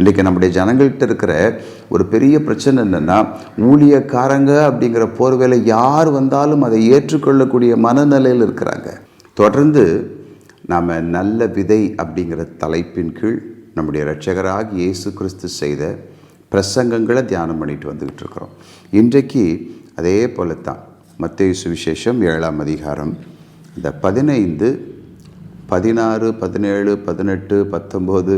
இன்றைக்கி நம்முடைய ஜனங்கள்கிட்ட இருக்கிற ஒரு பெரிய பிரச்சனை என்னென்னா ஊழியக்காரங்க அப்படிங்கிற போர்வேலை யார் வந்தாலும் அதை ஏற்றுக்கொள்ளக்கூடிய மனநிலையில் இருக்கிறாங்க. தொடர்ந்து நாம் நல்ல விதை அப்படிங்கிற தலைப்பின் கீழ் நம்முடைய இரட்சகராக இயேசு கிறிஸ்து செய்த பிரசங்கங்களை தியானம் பண்ணிட்டு வந்துக்கிட்டு இருக்கிறோம். இன்றைக்கு அதே போல தான் மத்திய சுவிசேஷம் ஏழாம் அதிகாரம். இந்த பதினைந்து பதினாறு பதினேழு பதினெட்டு பத்தொம்போது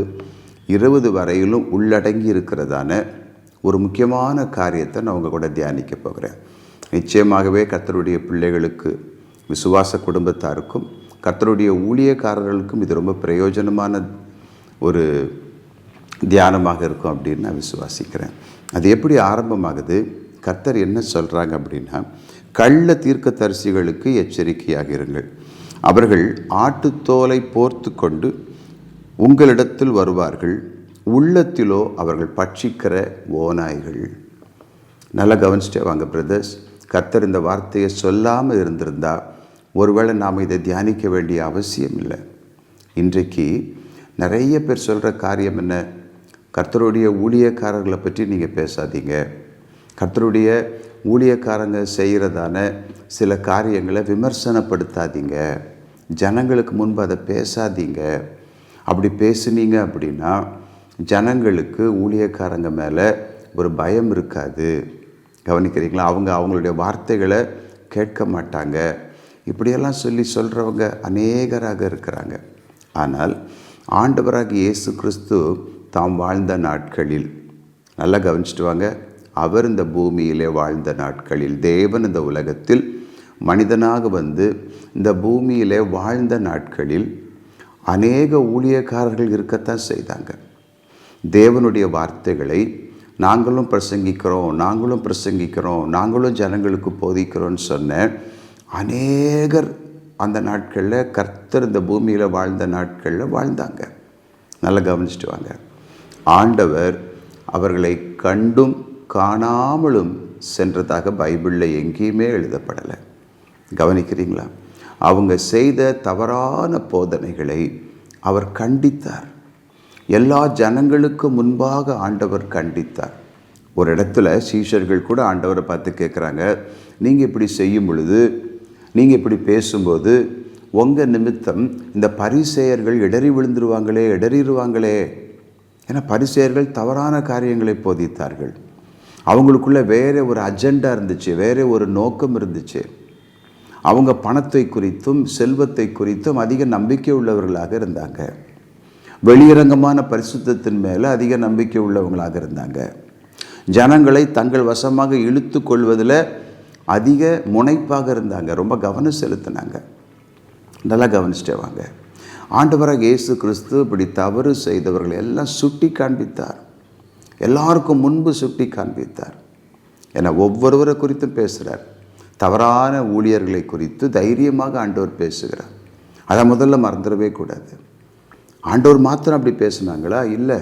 இருபது வரையிலும் உள்ளடங்கி இருக்கிறதான ஒரு முக்கியமான காரியத்தை நான் உங்கள் கூட தியானிக்க போகிறேன். நிச்சயமாகவே கர்த்தருடைய பிள்ளைகளுக்கு விசுவாச குடும்பத்தாருக்கும் கர்த்தருடைய ஊழியக்காரர்களுக்கும் இது ரொம்ப பிரயோஜனமான ஒரு தியானமாக இருக்கும் அப்படின்னு நான் விசுவாசிக்கிறேன். அது எப்படி ஆரம்பமாகுது? கர்த்தர் என்ன சொல்கிறாங்க அப்படின்னா கள்ள தீர்க்கதரிசிகளுக்கு எச்சரிக்கையாக இருங்கள். அவர்கள் ஆட்டுத்தோலை போர்த்து கொண்டு உங்களிடத்தில் வருவார்கள் உள்ளத்திலோ அவர்கள் பட்சிக்கிற ஓநாய்கள். நல்லா கவனிச்சிட்டே வாங்க பிரதர்ஸ் கர்த்தர் இந்த வார்த்தையை சொல்லாமல் இருந்திருந்தா ஒருவேளை நாம் இதை தியானிக்க வேண்டிய அவசியம் இல்லை. இன்றைக்கு நிறைய பேர் சொல்கிற காரியம் என்ன? கர்த்தருடைய ஊழியக்காரர்களை பற்றி நீங்கள் பேசாதீங்க. கர்த்தருடைய ஊழியக்காரங்க செய்கிறதான சில காரியங்களை விமர்சனப்படுத்தாதீங்க. ஜனங்களுக்கு முன்பு அதை பேசாதீங்க. அப்படி பேசுனீங்க அப்படின்னா ஜனங்களுக்கு ஊழியக்காரங்க மேலே ஒரு பயம் இருக்காது. கவனிக்கிறீங்களா? அவங்க அவங்களுடைய வார்த்தைகளை கேட்க மாட்டாங்க. இப்படியெல்லாம் சொல்லி சொல்கிறவங்க அநேகராக இருக்கிறாங்க. ஆனால் ஆண்டவராக இயேசு கிறிஸ்து தாம் வாழ்ந்த நாட்களில் நல்லா கவனிச்சுட்டு வாங்க. அவர் இந்த பூமியிலே வாழ்ந்த நாட்களில் தேவன் இந்த உலகத்தில் மனிதனாக வந்து இந்த பூமியிலே வாழ்ந்த நாட்களில் அநேக ஊழியக்காரர்கள் இருக்கத்தான் செய்தாங்க. தேவனுடைய வார்த்தைகளை நாங்களும் பிரசங்கிக்கிறோம் நாங்களும் பிரசங்கிக்கிறோம் நாங்களும் ஜனங்களுக்கு போதிக்கிறோம்னு சொன்ன அநேகர் அந்த நாட்களில் கர்த்தர் இந்த பூமியில் வாழ்ந்த நாட்களில் வாழ்ந்தாங்க. நல்லா கவனிச்சுட்டு வாங்க. ஆண்டவர் அவர்களை கண்டும் காணாமலும் சென்றதாக பைபிளில் எங்கேயுமே எழுதப்படலை. கவனிக்கிறீங்களா? அவங்க செய்த தவறான போதனைகளை அவர் கண்டித்தார். எல்லா ஜனங்களுக்கு முன்பாக ஆண்டவர் கண்டித்தார். ஒரு இடத்துல சீஷர்கள் கூட ஆண்டவரை பார்த்து கேட்குறாங்க நீங்கள் இப்படி செய்யும் பொழுது நீங்கள் இப்படி பேசும்போது உங்கள் நிமித்தம் இந்த பரிசெயர்கள் இடறி விழுந்துருவாங்களே இடறிடுவாங்களே ஏன்னா பரிசெயர்கள் தவறான காரியங்களை போதித்தார்கள். அவங்களுக்குள்ளே வேற ஒரு அஜெண்டா இருந்துச்சு வேறு ஒரு நோக்கம் இருந்துச்சு. அவங்க பணத்தை குறித்தும் செல்வத்தை குறித்தும் அதிக நம்பிக்கை உள்ளவர்களாக இருந்தாங்க. வெளியரங்கமான பரிசுத்தத்தின் மேலே அதிக நம்பிக்கை உள்ளவங்களாக இருந்தாங்க. ஜனங்களை தங்கள் வசமாக இழுத்து கொள்வதில் அதிக முனைப்பாக இருந்தாங்க. ரொம்ப கவனம் செலுத்தினாங்க. நல்லா கவனிச்சிட்டே வாங்க. ஆண்டவராக இயேசு கிறிஸ்து இப்படி தவறு செய்தவர்களை எல்லாம் சுட்டி காண்பித்தார். எல்லாருக்கும் முன்பு சுட்டி காண்பித்தார். என ஒவ்வொருவரை குறித்தும் பேசுகிறார் தவறான ஊழியர்களை குறித்து தைரியமாக ஆண்டவர் பேசுகிறார். அதை முதல்ல மறந்துடவே கூடாது. ஆண்டவர் மாத்திரம் அப்படி பேசுனாங்களா? இல்லை.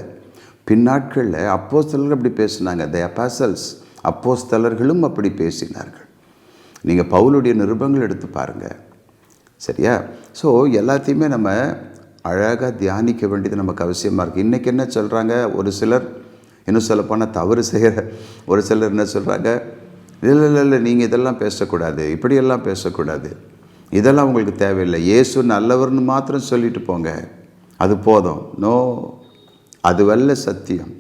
பின்னாட்களில் அப்போஸ்தலர்கள் அப்படி பேசினாங்க. த அப்பாசல்ஸ் அப்போஸ்தலர்களும் அப்படி பேசினார்கள். நீங்கள் பவுலுடைய நிருபங்கள் எடுத்து பாருங்கள் சரியா? ஸோ எல்லாத்தையுமே நம்ம அழகாக தியானிக்க வேண்டியது நமக்கு அவசியமாக இருக்குது இன்றைக்கி என்ன சொல்கிறாங்க ஒரு சிலர் இன்னும் சொல்லப்போனால் தவறு செய்கிற ஒரு சிலர் என்ன சொல்கிறாங்க இல்லை இல்லை இல்லை நீங்கள் இதெல்லாம் பேசக்கூடாது. இப்படியெல்லாம் பேசக்கூடாது. இதெல்லாம் உங்களுக்கு தேவையில்லை. இயேசு நல்லவர்னு மாத்திரம் சொல்லிட்டு போங்க. அது போதும். நோ அது வல்ல சத்தியம்.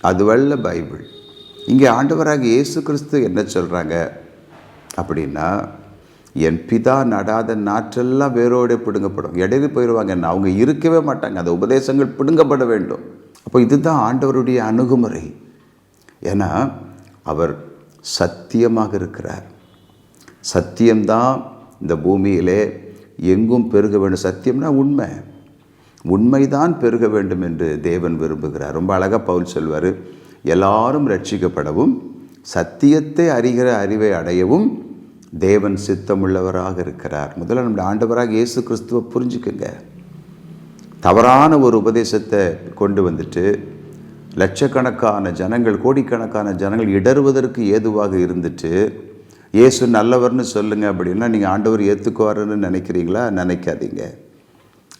அது வல்ல பைபிள். இங்கே ஆண்டவராக இயேசு கிறிஸ்து என்ன சொல்கிறாங்க அப்படின்னா என் பிதா நடாத நாற்றெல்லாம் வேரோடு பிடுங்கப்படும். இடையில போயிடுவாங்க அவங்க இருக்கவே மாட்டாங்க. அந்த உபதேசங்கள் பிடுங்கப்பட வேண்டும். அப்போ இதுதான் ஆண்டவருடைய அணுகுமுறை. ஏன்னா அவர் சத்தியமாக இருக்கிறார். சத்தியம்தான் இந்த பூமியிலே எங்கும் பெருக வேண்டும். சத்தியம்னா உண்மை. உண்மைதான் பெருக வேண்டும் என்று தேவன் விரும்புகிறார். ரொம்ப அழகாக பவுல் சொல்வார் எல்லாரும் ரட்சிக்கப்படவும் சத்தியத்தை அறிகிற அறிவை அடையவும் தேவன் சித்தமுள்ளவராக இருக்கிறார். முதல்ல நம்முடைய ஆண்டவராக இயேசு கிறிஸ்துவை புரிஞ்சுக்குங்க. தவறான ஒரு உபதேசத்தை கொண்டு வந்துட்டு லட்சக்கணக்கான ஜனங்கள் கோடிக்கணக்கான ஜனங்கள் இடறுவதற்கு ஏதுவாக இருந்துட்டு இயேசு நல்லவர்னு சொல்லுங்க அப்படின்னா நீங்கள் ஆண்டவர் ஏற்றுக்குவாருன்னு நினைக்கிறீங்களா? நினைக்காதீங்க.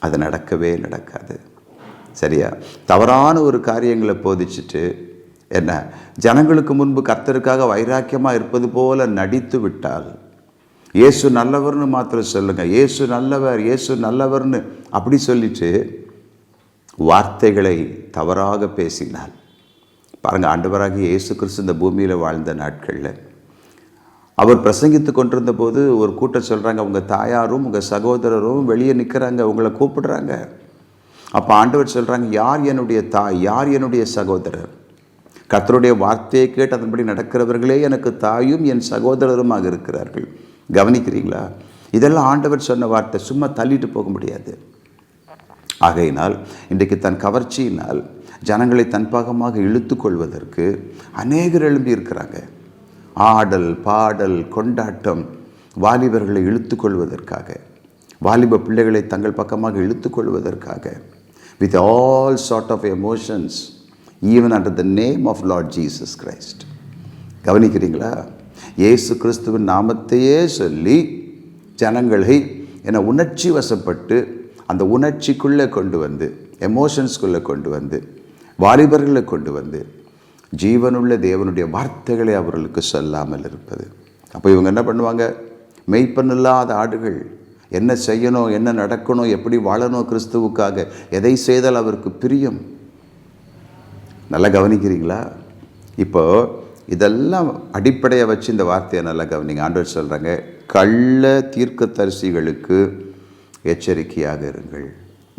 அது நடக்கவே நடக்காது. சரியா? தவறான ஒரு காரியங்களை போதிச்சுட்டு என்ன? ஜனங்களுக்கு முன்பு கர்த்தருக்காக வைராக்கியமாக இருப்பது போல நடித்து விட்டால் இயேசு நல்லவர்னு மாத்திரம் சொல்லுங்கள் இயேசு நல்லவர் இயேசு நல்லவர்னு அப்படி சொல்லிட்டு வார்த்தைகளை தவறாக பேசினால் பாருங்கள் ஆண்டவராகி இயேசு கிறிஸ்து இந்த பூமியில் வாழ்ந்த நாட்களில் அவர் பிரசங்கித்து கொண்டிருந்த போது ஒரு கூட்டம் சொல்கிறாங்க உங்கள் தாயாரும் உங்கள் சகோதரரும் வெளியே நிற்கிறாங்க உங்களை கூப்பிடுறாங்க. அப்போ ஆண்டவர் சொல்கிறாங்க யார் என்னுடைய தாய்? யார் என்னுடைய சகோதரர்? கர்த்தருடைய வார்த்தையை கேட்டு அதன்படி நடக்கிறவர்களே எனக்கு தாயும் என் சகோதரருமாக இருக்கிறார்கள். கவனிக்கிறீங்களா? இதெல்லாம் ஆண்டவர் சொன்ன வார்த்தை சும்மா தள்ளிட்டு போக முடியாது. ஆகையினால் இன்றைக்கு தன் கவர்ச்சியினால் ஜனங்களை தன் பாகமாக இழுத்து கொள்வதற்கு அநேகர் எழும்பி இருக்கிறாங்க. ஆடல் பாடல் கொண்டாட்டம் வாலிபர்களை இழுத்து கொள்வதற்காக வாலிப பிள்ளைகளை தங்கள் பக்கமாக இழுத்து கொள்வதற்காக with all sort of emotions even under the name of Lord Jesus Christ கவனிக்கிறீங்களா? இயேசு கிறிஸ்துவின் நாமத்தையே சொல்லி ஜனங்களை என உணர்ச்சி வசப்பட்டு அந்த உணர்ச்சிக்குள்ளே கொண்டு வந்து எமோஷன்ஸ்குள்ளே கொண்டு வந்து வாலிபர்களை கொண்டு வந்து ஜீவனுள்ள தேவனுடைய வார்த்தைகளை அவர்களுக்கு சொல்லாமல் இருப்பது. அப்போ இவங்க என்ன பண்ணுவாங்க? மெய்ப்பனில்லாத ஆடுகள் என்ன செய்யணும் என்ன நடக்கணும் எப்படி வாழணும் கிறிஸ்துவுக்காக எதை செய்தால் அவருக்கு பிரியம்? நல்லா கவனிக்கிறீங்களா? இப்போ இதெல்லாம் அடிப்படையை வச்சு இந்த வார்த்தையை நல்லா கவனிங்க. ஆண்டவர் சொல்கிறாங்க கள்ள தீர்க்கதரிசிகளுக்கு எச்சரிக்கையாக இருங்கள்.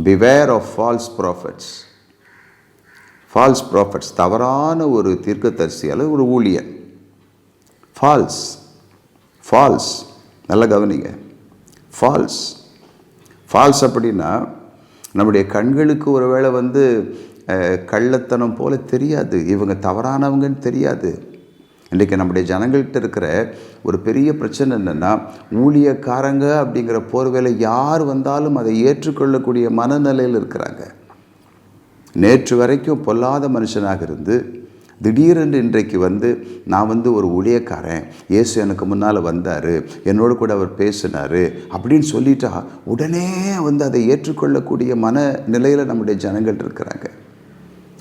Beware of false prophets false prophets தவறான ஒரு தீர்க்கதரிசி அல்லது ஒரு ஊழியன் ஃபால்ஸ் ஃபால்ஸ் நல்லா கவனிங்க. ஃபால்ஸ் ஃபால்ஸ் அப்படின்னா நம்முடைய கண்களுக்கு ஒருவேளை வந்து கள்ளத்தனம் போல தெரியாது. இவங்க தவறானவங்கன்னு தெரியாது. இன்றைக்கி நம்முடைய ஜனங்கள்கிட்ட இருக்கிற ஒரு பெரிய பிரச்சனை என்னென்னா ஊழியக்காரங்க அப்படிங்கிற போர்வேலை யார் வந்தாலும் அதை ஏற்றுக்கொள்ளக்கூடிய மனநிலையில் இருக்கிறாங்க. நேற்று வரைக்கும் பொல்லாத மனுஷனாக இருந்து திடீரென்று இன்றைக்கு வந்து நான் வந்து ஒரு ஊழியக்காரன் இயேசு எனக்கு முன்னால் வந்தார் என்னோடு கூட அவர் பேசினார் அப்படின்னு சொல்லிட்டா உடனே வந்து அதை ஏற்றுக்கொள்ளக்கூடிய மன நிலையில் நம்முடைய ஜனங்கள் இருக்கிறாங்க.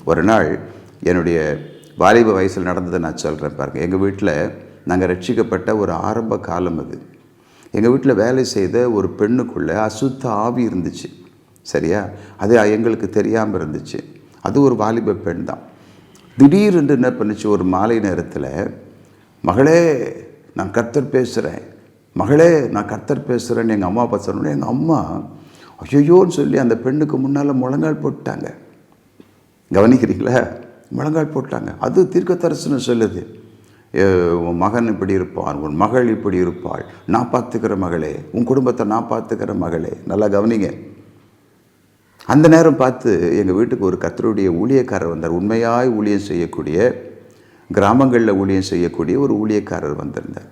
ஒரு நாள் என்னுடைய வாலிப வயசில் நடந்ததை நான் சொல்கிறேன் பாருங்கள் எங்கள் வீட்டில் நாங்கள் ரட்சிக்கப்பட்ட ஒரு ஆரம்ப காலம் அது. எங்கள் வீட்டில் வேலை செய்த ஒரு பெண்ணுக்குள்ளே அசுத்த ஆவி இருந்துச்சு. சரியா? அது எங்களுக்கு தெரியாமல் இருந்துச்சு. அது ஒரு வாலிப பெண் தான். திடீரென்று என்ன பண்ணுச்சு? ஒரு மாலை நேரத்தில் மகளே நான் கர்த்தர் பேசுகிறேன் மகளே நான் கர்த்தர் பேசுகிறேன்னு எங்கள் அம்மா அப்பா சொன்னோன்னே எங்கள் அம்மா ஐயோன்னு சொல்லி அந்த பெண்ணுக்கு முன்னால் முழங்கால் போட்டாங்க கவனிக்கிறீங்களா? முழங்கால் போட்டாங்க. அது தீர்க்கத்தரசுன்னு சொல்லுது. உன் மகன் இப்படி இருப்பான் உன் மகள் இப்படி இருப்பாள் நான் பார்த்துக்கிற மகளே உன் குடும்பத்தை நான் பார்த்துக்கிற மகளே. நல்லா கவனிங்க. அந்த நேரம் பார்த்து எங்கள் வீட்டுக்கு ஒரு கத்தருடைய ஊழியக்காரர் வந்தார். உண்மையாய் ஊழியம் செய்யக்கூடிய கிராமங்களில் ஊழியம் செய்யக்கூடிய ஒரு ஊழியக்காரர் வந்திருந்தார்.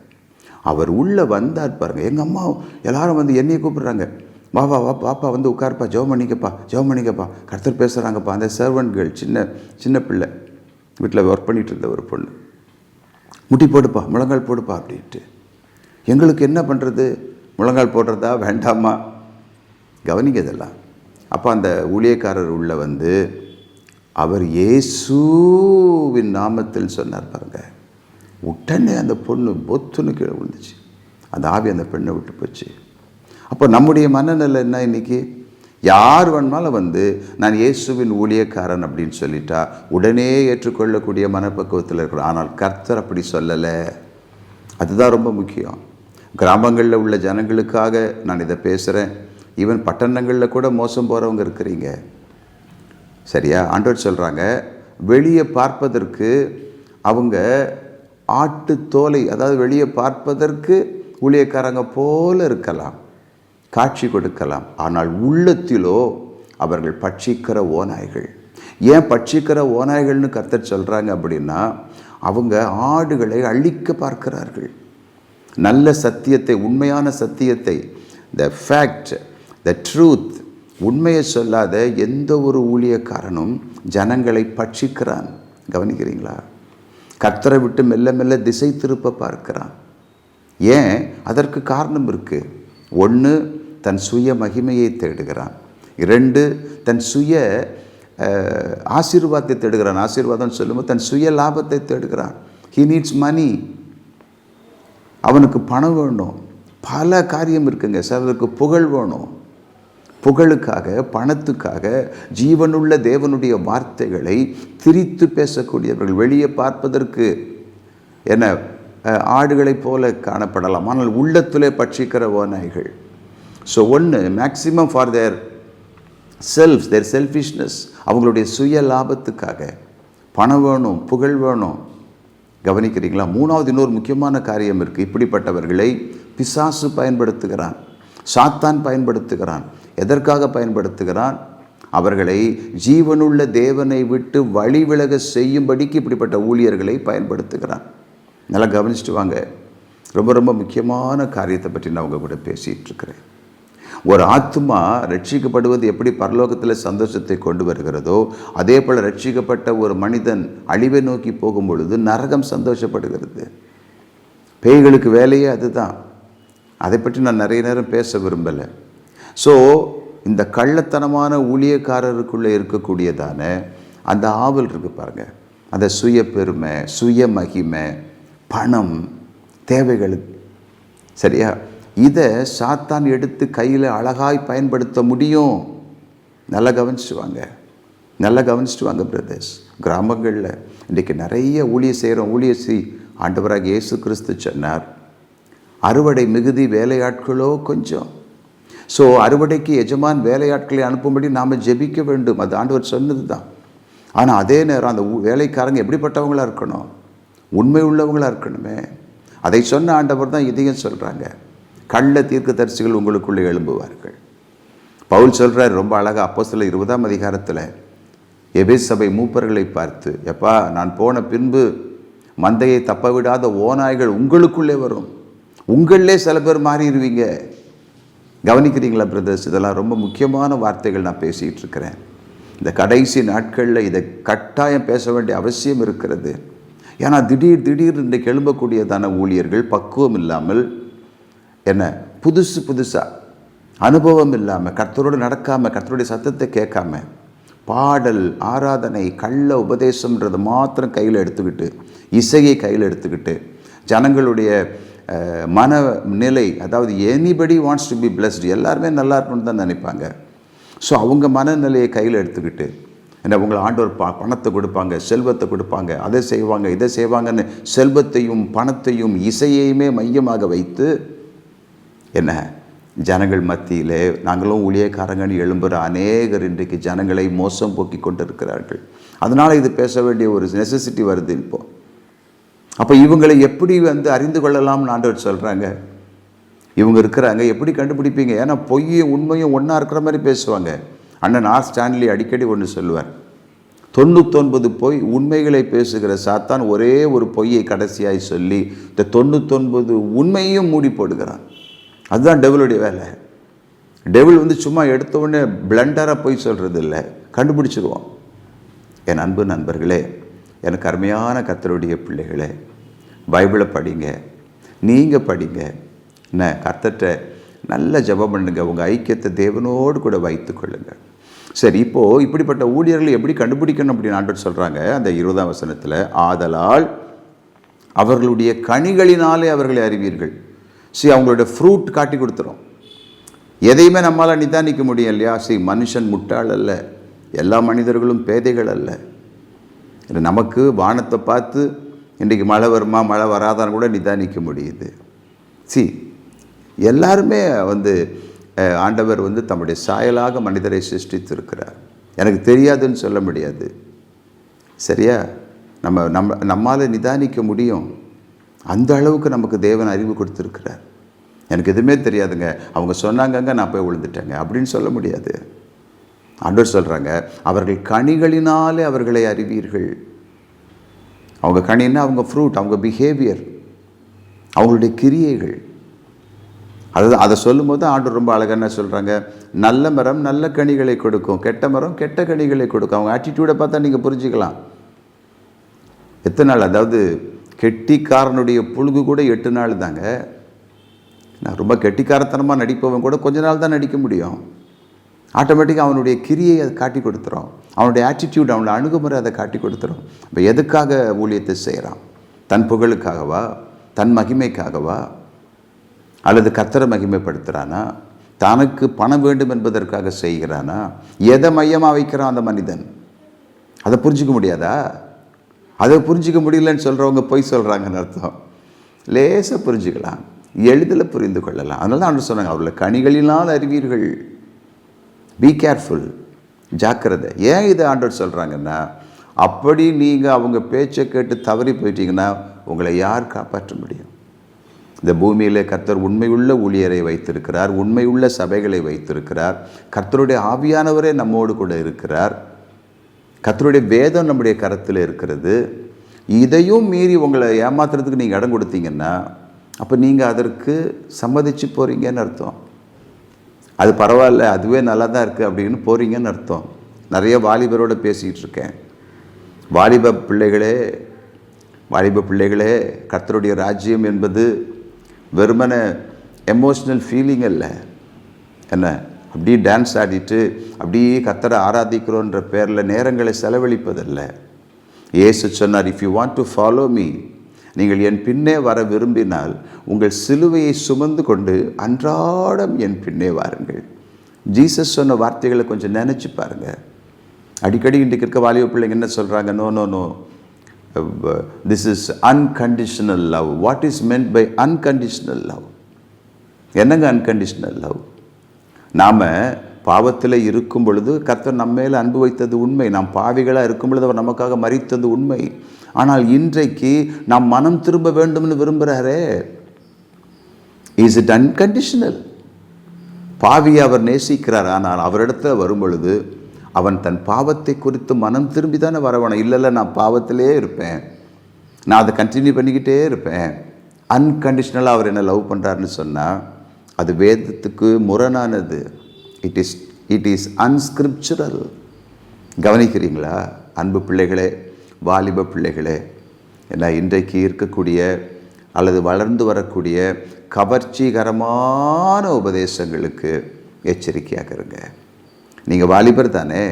அவர் உள்ளே வந்தார் பாருங்கள் எங்கள் அம்மா எல்லாரும் வந்து என்னையை கூப்பிட்றாங்க. வா வா வா பாப்பா வந்து உட்காருப்பா ஜெபம் பண்ணிக்கப்பா ஜெபம் பண்ணிக்கப்பா. கர்த்தர் பேசுகிறாங்கப்பா அந்த சர்வன்ட் கேர்ள் சின்ன சின்ன பிள்ளை. வீட்டில் ஒர்க் பண்ணிட்டு இருந்த ஒரு பொண்ணு. முட்டி போடுப்பா முழங்கால் போடுப்பா அப்படின்ட்டு. எங்களுக்கு என்ன பண்ணுறது முழங்கால் போடுறதா வேண்டாமா? கவனிங்க இதெல்லாம். அப்போ அந்த ஊழியக்காரர் உள்ள வந்து அவர் இயேசுவின் நாமத்தில் சொன்னார் பாருங்க. உடனே அந்த பொண்ணு பொத்துன்னு கீழே விழுந்துச்சு. அந்த ஆவி அந்த பெண்ணை விட்டு போச்சு. அப்போ நம்முடைய மனநிலை என்ன இன்னைக்கு? யார் வேணுமாலும் வந்து நான் இயேசுவின் ஊழியக்காரன் அப்படின்னு சொல்லிட்டா உடனே ஏற்றுக்கொள்ளக்கூடிய மனப்பக்குவத்தில் இருக்கிறோம் ஆனால் கர்த்தர் அப்படி சொல்லலை. அதுதான் ரொம்ப முக்கியம். கிராமங்களில் உள்ள ஜனங்களுக்காக நான் இதை பேசுகிறேன் ஈவன் பட்டணங்களில் கூட மோசம் போகிறவங்க இருக்கிறீங்க. சரியா? ஆண்டவர் சொல்கிறாங்க வெளியே பார்ப்பதற்கு அவங்க ஆட்டு தோலை அதாவது வெளியே பார்ப்பதற்கு ஊழியக்காரங்க போல இருக்கலாம். காட்சி கொடுக்கலாம். ஆனால் உள்ளத்திலோ அவர்கள் பட்சிக்கிற ஓநாய்கள். ஏன் பட்சிக்கிற ஓநாய்கள்னு கர்த்தர் சொல்கிறாங்க அப்படின்னா அவங்க ஆடுகளை அழிக்க பார்க்கிறார்கள். நல்ல சத்தியத்தை உண்மையான சத்தியத்தை த ஃபேக்ட் த ட்ரூத் உண்மையை சொல்லாத எந்த ஒரு ஊழியக்காரனும் ஜனங்களை பட்சிக்கிறான். கவனிக்கிறீங்களா? கர்த்தரை விட்டு மெல்ல மெல்ல திசை திருப்ப பார்க்கிறான். ஏன்? அதற்கு காரணம் இருக்குது ஒன்று தன் சுய மகிமையை தேடுகிறான். இரண்டு தன் சுய ஆசீர்வாதத்தை தேடுகிறான். ஆசீர்வாதம் சொல்லும்போது தன் சுய லாபத்தை தேடுகிறான். ஹி நீட்ஸ் மணி அவனுக்கு பணம் வேணும். பல காரியம் இருக்குங்க. சிலருக்கு புகழ் வேணும். புகழுக்காக பணத்துக்காக ஜீவனுள்ள தேவனுடைய வார்த்தைகளை திரித்து பேசக்கூடியவர்கள் வெளியே பார்ப்பதற்கு. என்ன? ஆடுகளைப் போல காணப்படலாம். ஆனால் உள்ளத்திலே பட்சிக்கிற ஓநாய்கள். ஸோ ஒன்று maximum for their self their selfishness அவங்களுடைய சுய லாபத்துக்காக பணம் வேணும் புகழ் வேணும். கவனிக்கிறீங்களா? மூணாவது இன்னொரு முக்கியமான காரியம் இருக்குது இப்படிப்பட்டவர்களை பிசாசு பயன்படுத்துகிறான் சாத்தான் பயன்படுத்துகிறான் எதற்காக பயன்படுத்துகிறான்? அவர்களை ஜீவனுள்ள தேவனை விட்டு வழிவிலக செய்யும்படிக்கு இப்படிப்பட்ட ஊழியர்களை பயன்படுத்துகிறான். நல்லா கவனிச்சுட்டு வாங்க. ரொம்ப ரொம்ப முக்கியமான காரியத்தை பற்றி நான் உங்கள் கூட பேசிகிட்டு இருக்கிறேன். ஒரு ஆத்மா ரட்சிக்கப்படுவது எப்படி பரலோகத்தில் சந்தோஷத்தை கொண்டு வருகிறதோ அதே போல் ரட்சிக்கப்பட்ட ஒரு மனிதன் அழிவை நோக்கி போகும் பொழுது நரகம் சந்தோஷப்படுகிறது. பேய்களுக்கு வேலையே அதுதான். அதை பற்றி நான் நிறைய நேரம் பேச விரும்பலை. ஸோ இந்த கள்ளத்தனமான ஊழியக்காரருக்குள்ளே இருக்கக்கூடியதான அந்த ஆவல் இருக்கு பாருங்க. அந்த சுய பெருமை சுய மகிமை பணம் தேவைகள். சரியா? இதை சாத்தான் எடுத்து கையில் அழகாய் பயன்படுத்த முடியும். நல்லா கவனிச்சுட்டு வாங்க நல்லா கவனிச்சுட்டு வாங்க பிரதர்ஸ் கிராமங்களில் இன்றைக்கி நிறைய ஊழிய செய்கிறோம் ஊழிய செய் ஆண்டவராக இயேசு கிறிஸ்து சொன்னார். அறுவடை மிகுதி வேலையாட்களோ கொஞ்சம். ஸோ அறுவடைக்கு எஜமான் வேலையாட்களை அனுப்பும்படி நாம் ஜெபிக்க வேண்டும். அது ஆண்டவர் சொன்னது தான் ஆனால் அதே நேரம் அந்த வேலைக்காரங்க எப்படிப்பட்டவங்களாக இருக்கணும்? உண்மை உள்ளவங்களாக இருக்கணுமே. அதை சொன்ன ஆண்டவர் தான் இதையும் சொல்கிறாங்க கள்ள தீர்க்க தரிசிகள் உங்களுக்குள்ளே எழும்புவார்கள். பவுல் சொல்கிறார் ரொம்ப அழகா சில இருபதாம் அதிகாரத்தில் எபே சபை மூப்பர்களை பார்த்து எப்பா நான் போன பின்பு மந்தையை தப்ப விடாத ஓநாய்கள் உங்களுக்குள்ளே வரும். உங்களே சில பேர் மாறிடுவீங்க. கவனிக்கிறீங்களா பிரதர்ஸ் இதெல்லாம் ரொம்ப முக்கியமான வார்த்தைகள் நான் பேசிகிட்டு இருக்கிறேன். இந்த கடைசி நாட்களில் இதை கட்டாயம் பேச வேண்டிய அவசியம் இருக்கிறது. ஏன்னா திடீர் திடீர் இன்றைக்கு எழும்பக்கூடியதான ஊழியர்கள் பக்குவம் இல்லாமல் என்ன? புதுசு புதுசாக அனுபவம் இல்லாமல் கர்த்தரோடு நடக்காமல் கர்த்தருடைய சத்தத்தை கேட்காம பாடல் ஆராதனை கள்ள உபதேசம்ன்றதை மாத்திரம் கையில் எடுத்துக்கிட்டு இசையை கையில் எடுத்துக்கிட்டு ஜனங்களுடைய மன நிலை அதாவது anybody wants to be blessed எல்லாருமே நல்லா இருக்கணும்னு தான் நினைப்பாங்க. ஸோ அவங்க மனநிலையை கையில் எடுத்துக்கிட்டு என்ன உங்களை ஆண்டவர் ப பணத்தை கொடுப்பாங்க செல்வத்தை கொடுப்பாங்க அதை செய்வாங்க இதை செய்வாங்கன்னு செல்வத்தையும் பணத்தையும் இசையையுமே மையமாக வைத்து என்ன? ஜனங்கள் மத்தியிலே நாங்களும் ஊழியக்காரங்கன்னு எழும்புகிற அநேகர் இன்றைக்கு ஜனங்களை மோசம் போக்கி கொண்டிருக்கிறார்கள். அதனால் இது பேச வேண்டிய ஒரு நெசசிட்டி வருது இப்போ. அப்போ இவங்களை எப்படி வந்து அறிந்து கொள்ளலாம்னு ஆண்டவர் சொல்கிறாங்க இவங்க இருக்கிறாங்க எப்படி கண்டுபிடிப்பீங்க? ஏன்னா பொய்யும் உண்மையும் ஒன்றா இருக்கிற மாதிரி பேசுவாங்க. அண்ணன் ஆர் ஸ்டான்லி அடிக்கடி ஒன்று சொல்லுவார். தொண்ணூத்தொன்பது பொய் உண்மைகளை பேசுகிற சாத்தான் ஒரே ஒரு பொய்யை கடைசியாய் சொல்லி இந்த தொண்ணூத்தொன்பது உண்மையும் மூடி போடுகிறான். அதுதான் டெவிலுடைய வேலை. டெவில் வந்து சும்மா எடுத்த உடனே பிளண்டராக போய் சொல்கிறது இல்லை. கண்டுபிடிச்சிருவோம். என் அன்பு நண்பர்களே எனக்கு அருமையான கத்தருடைய பிள்ளைகளே பைபிளை படிங்க நீங்கள் படிங்க. என்ன கத்தட்ட நல்ல ஜெபம் பண்ணுங்க உங்கள் ஐக்கியத்தை தேவனோடு கூட வைத்து கொள்ளுங்கள் சரி இப்போது இப்படிப்பட்ட ஊழியர்களை எப்படி கண்டுபிடிக்கணும் அப்படின்னு ஆண்டு சொல்கிறாங்க அந்த இருபதாம் வசனத்தில் ஆதலால் அவர்களுடைய கனிகளினாலே அவர்களை அறிவீர்கள். சி அவங்களுடைய ஃப்ரூட் காட்டி கொடுத்துரும். எதையுமே நம்மளால் நிதானிக்க முடியும் இல்லையா? சி மனுஷன் முட்டாள் அல்ல. எல்லா மனிதர்களும் பேதைகள் அல்ல. இல்லை நமக்கு வானத்தை பார்த்து இன்றைக்கு மழை வருமா மழை வராதான்னு கூட நிதானிக்க முடியுது. சி எல்லாருமே வந்து ஆண்டவர் வந்து தம்முடைய சாயலாக மனிதரை சிருஷ்டித்திருக்கிறார். எனக்கு தெரியாதுன்னு சொல்ல முடியாது. சரியா? நம்ம நம்ம நம்மால் நிதானிக்க முடியும். அந்த அளவுக்கு நமக்கு தேவன் அறிவு கொடுத்துருக்கிறார். எனக்கு எதுவுமே தெரியாதுங்க. அவங்க சொன்னாங்கங்க நான் போய் விழுந்துட்டேங்க. அப்படின்னு சொல்ல முடியாது. ஆண்டவர் சொல்கிறாங்க அவர்கள் கனிகளினாலே அவர்களை அறிவீர்கள். அவங்க கனின்னா அவங்க ஃப்ரூட் அவங்க பிஹேவியர் அவங்களுடைய கிரியைகள். அதாவது அதை சொல்லும்போது ஆண்டு ரொம்ப அழகாக என்ன சொல்கிறாங்க நல்ல மரம் நல்ல கனிகளை கொடுக்கும். கெட்ட மரம் கெட்ட கனிகளை கொடுக்கும். அவங்க ஆட்டிடியூடை பார்த்தா நீங்கள் புரிஞ்சுக்கலாம். எத்தனை நாள்? அதாவது கெட்டிக்காரனுடைய புழுகு கூட எட்டு நாள் தாங்க. நான் ரொம்ப கெட்டிக்காரத்தனமாக நடிப்பவன் கூட கொஞ்ச நாள் தான் நடிக்க முடியும். ஆட்டோமேட்டிக்காக அவனுடைய கிரியை அதை காட்டி கொடுத்துரும். அவனுடைய ஆட்டிடியூட் அவனோட அணுகுமுறை அதை காட்டி கொடுத்துரும். இப்போ எதுக்காக ஊழியத்தை செய்கிறான் தன் புகழுக்காகவா? தன் மகிமைக்காகவா? அல்லது கத்தரை மகிமைப்படுத்துகிறானா தனக்கு பணம் வேண்டும் என்பதற்காக செய்கிறானா? எதை மையமாக வைக்கிறான் அந்த மனிதன்? அதை புரிஞ்சிக்க முடியாதா? அதை புரிஞ்சிக்க முடியலன்னு சொல்கிறவங்க பொய் சொல்கிறாங்கன்னு அர்த்தம். லேசாக புரிஞ்சுக்கலாம். எளிதில் புரிந்து கொள்ளலாம். அதனால தான் ஆண்டு சொன்னாங்க அவர்களை கனிகளினால் அறிவீர்கள். பி கேர்ஃபுல் ஜாக்கிரதை. ஏன் இதை ஆண்டவர் சொல்கிறாங்கன்னா அப்படி நீங்கள் அவங்க பேச்சை கேட்டு தவறி போயிட்டீங்கன்னா உங்களை யார் காப்பாற்ற முடியும்? இந்த பூமியில் கர்த்தர் உண்மையுள்ள ஊழியரை வைத்திருக்கிறார் உண்மையுள்ள சபைகளை வைத்திருக்கிறார். கர்த்தருடைய ஆவியானவரே நம்மோடு கூட இருக்கிறார். கர்த்தருடைய வேதம் நம்முடைய கரத்தில் இருக்கிறது. இதையும் மீறி உங்களை ஏமாத்துறதுக்கு நீங்கள் இடம் கொடுத்தீங்கன்னா அப்போ நீங்கள் அதற்கு சம்மதிச்சு போகிறீங்கன்னு அர்த்தம். அது பரவாயில்ல அதுவே நல்லா தான் இருக்குது அப்படின்னு போகிறீங்கன்னு அர்த்தம். நிறைய வாலிபரோடு பேசிக்கிட்டு இருக்கேன். வாலிப பிள்ளைகளே வாலிப பிள்ளைகளே கர்த்தருடைய ராஜ்யம் என்பது வெறுமன எமோஷ்னல் ஃபீலிங் அல்ல. என்ன? அப்படியே டான்ஸ் ஆடிட்டு அப்படியே கத்தரை ஆராதிக்கிறோன்ற பேரில் நேரங்களை செலவழிப்பதில்லை. ஏசு சொன்னார் if you want to follow me நீங்கள் என் பின்னே வர விரும்பினால் உங்கள் சிலுவையை சுமந்து கொண்டு அன்றாடம் என் பின்னே வாருங்கள். ஜீசஸ் சொன்ன வார்த்தைகளை கொஞ்சம் நினச்சி பாருங்க. அடிக்கடி இன்றைக்கு இருக்க வாலிப பிள்ளைங்க என்ன சொல்கிறாங்க no no no this is unconditional love what is meant by unconditional love என்னங்க அன்கண்டிஷனல் லவ் நாம் பாவத்தில் இருக்கும் பொழுது கர்த்தர் நம்ம மேலே அன்பு வைத்தது உண்மை. நாம் பாவிகளாக இருக்கும் பொழுது அவர் நமக்காக மறித்தது உண்மை. ஆனால் இன்றைக்கு நாம் மனம் திரும்ப வேண்டும்னு விரும்புகிறாரே இஸ் இட் அன்கண்டிஷனல் பாவியை அவர் நேசிக்கிறார் ஆனால் அவரிடத்த வரும் பொழுது அவன் தன் பாவத்தை குறித்து மனம் திரும்பி தானே வரவணும். இல்லைல்ல நான் பாவத்திலே இருப்பேன். நான் அதை கண்டினியூ பண்ணிக்கிட்டே இருப்பேன். அன்கண்டிஷ்னலாக அவர் என்ன லவ் பண்ணுறாருன்னு சொன்னால் அது வேதத்துக்கு முரணானது. It is it is unscriptural கவனிக்கிறீங்களா? அன்பு பிள்ளைகளே வாலிப பிள்ளைகளே ஏன்னா இன்றைக்கு இருக்கக்கூடிய அல்லது வளர்ந்து வரக்கூடிய கவர்ச்சிகரமான உபதேசங்களுக்கு எச்சரிக்கையாக இருங்க. நீங்கள் வாலிபர் தானே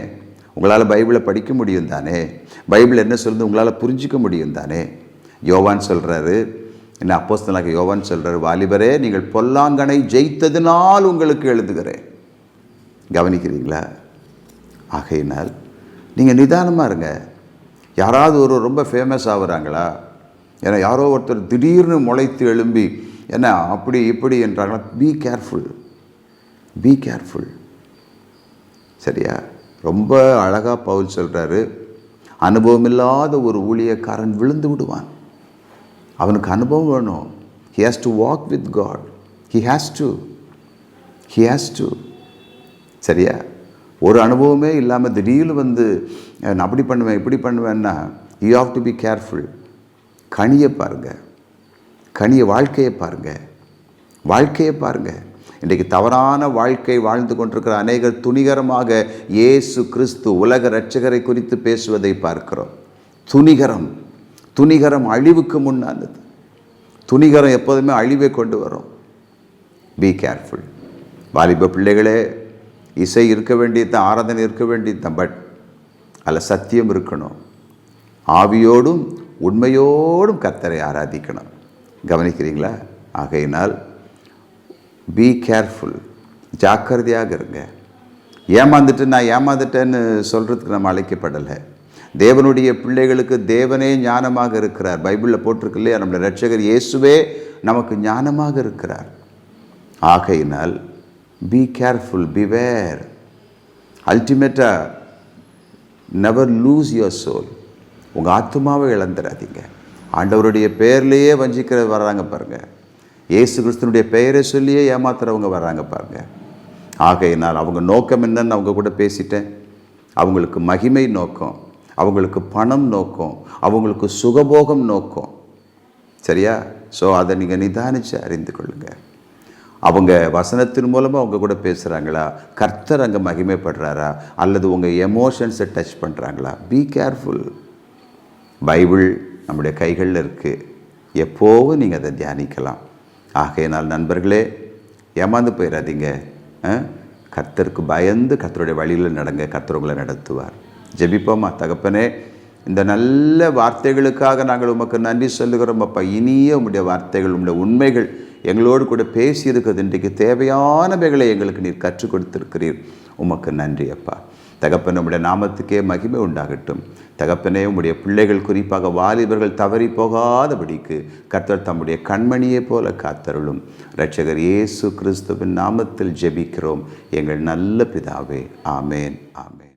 உங்களால் பைபிளை படிக்க முடியும் தானே பைபிள் என்ன சொல்லுது உங்களால் புரிஞ்சிக்க முடியும் தானே. யோவான் சொல்கிறாரு என்ன அப்போஸ்தலாக யோவான் சொல்கிறார் வாலிபரே நீங்கள் பொல்லாங்கனை ஜெயித்ததினால் உங்களுக்கு எழுதுகிறேன். கவனிக்கிறீங்களா? ஆகையினால் நீங்கள் நிதானமாக இருங்க. யாராவது ஒரு ரொம்ப ஃபேமஸ் ஆகுறாங்களா? ஏன்னா யாரோ ஒருத்தர் திடீர்னு முளைத்து எழும்பி என்ன அப்படி இப்படி என்றாங்களா? பி கேர்ஃபுல் பி கேர்ஃபுல் சரியா? ரொம்ப அழகாக பவுல் சொல்கிறாரு அனுபவமில்லாத ஒரு ஊழியக்காரன் விழுந்து விடுவான். அவனுக்கு அனுபவம் வேணும். He has to walk with God he has to he has to சரியா? ஒரு அனுபவமே இல்லாமல் திடீர்னு வந்து நான் அப்படி பண்ணுவேன் இப்படி பண்ணுவேன்னா you have to be careful கனியை பாருங்கள் கனியை வாழ்க்கையை பாருங்கள் வாழ்க்கையை பாருங்கள் இன்றைக்கு தவறான வாழ்க்கை வாழ்ந்து கொண்டிருக்கிற அநேகர் துணிகரமாக இயேசு கிறிஸ்து உலக இரட்சகரை குறித்து பேசுவதை பார்க்கிறோம். துணிகரம். துணிகரம் அழிவுக்கு முன்னானது. துணிகரம் எப்போதுமே அழிவை கொண்டு வரும். பி கேர்ஃபுல் வாலிப பிள்ளைகளே இசை இருக்க வேண்டியது ஆராதனை இருக்க வேண்டியது பட் அதில் சத்தியம் இருக்கணும். ஆவியோடும் உண்மையோடும் கத்தரை ஆராதிக்கணும். கவனிக்கிறீங்களா? ஆகையினால் பி கேர்ஃபுல் ஜாக்கிரதையாக இருங்க. ஏமாந்துட்டு நான் ஏமாந்துட்டேன்னு சொல்கிறதுக்கு நம்ம அழைக்கப்படலை. தேவனுடைய பிள்ளைகளுக்கு தேவனே ஞானமாக இருக்கிறார். பைபிளில் போட்டிருக்கு இல்லையா? நம்முடைய ரட்சகர் இயேசுவே நமக்கு ஞானமாக இருக்கிறார். ஆகையினால் பி கேர்ஃபுல் பிவேர் அல்டிமேட்டாக நெவர் லூஸ் யுவர் சோல் உங்கள் ஆத்மாவை இழந்துடாதீங்க. ஆண்டவருடைய பெயர்லேயே வஞ்சிக்கிற வர்றாங்க பாருங்கள் இயேசு கிறிஸ்தனுடைய பெயரை சொல்லியே ஏமாத்துறவங்க வர்றாங்க பாருங்கள் ஆகையினால் அவங்க நோக்கம் என்னன்னு அவங்க கூட பேசிட்டேன். அவங்களுக்கு மகிமை நோக்கம். அவங்களுக்கு பணம் நோக்கம். அவங்களுக்கு சுகபோகம் நோக்கம். சரியா? ஸோ அதை நீங்கள் நிதானித்து அறிந்து கொள்ளுங்கள் அவங்க வசனத்தின் மூலமாக அவங்க கூட பேசுகிறாங்களா கர்த்தர் அங்கே மகிமைப்படுறாரா? அல்லது உங்கள் எமோஷன்ஸை டச் பண்ணுறாங்களா பி கேர்ஃபுல் பைபிள் நம்முடைய கைகளில் இருக்குது எப்போவும் நீங்கள் அதை தியானிக்கலாம். ஆகையினால் நண்பர்களே ஏமாந்து போயிடாதீங்க ஆ? கர்த்தருக்கு பயந்து கர்த்தருடைய வழியில் நடங்க. கர்த்தர் உங்களை நடத்துவார். ஜெபிப்போமா? தகப்பனே இந்த நல்ல வார்த்தைகளுக்காக நாங்கள் உமக்கு நன்றி சொல்லுகிறோம். அப்பா இனிய உங்களுடைய வார்த்தைகள் உங்களுடைய உண்மைகள் எங்களோடு கூட பேசியிருக்கிறது. இன்றைக்கு தேவையானவைகளை எங்களுக்கு நீர் கற்றுக் கொடுத்திருக்கிறீர். உமக்கு நன்றி அப்பா. தகப்பன் உம்முடைய நாமத்துக்கே மகிமை உண்டாகட்டும். தகப்பனே உம்முடைய பிள்ளைகள் குறிப்பாக வாலிபர்கள் தவறி போகாதபடிக்கு கர்த்தர் தம்முடைய கண்மணியைப் போல காத்தருளும். ரட்சகர் இயேசு கிறிஸ்துவின் நாமத்தில் ஜெபிக்கிறோம். எங்கள் நல்ல பிதாவே. ஆமேன் ஆமேன்.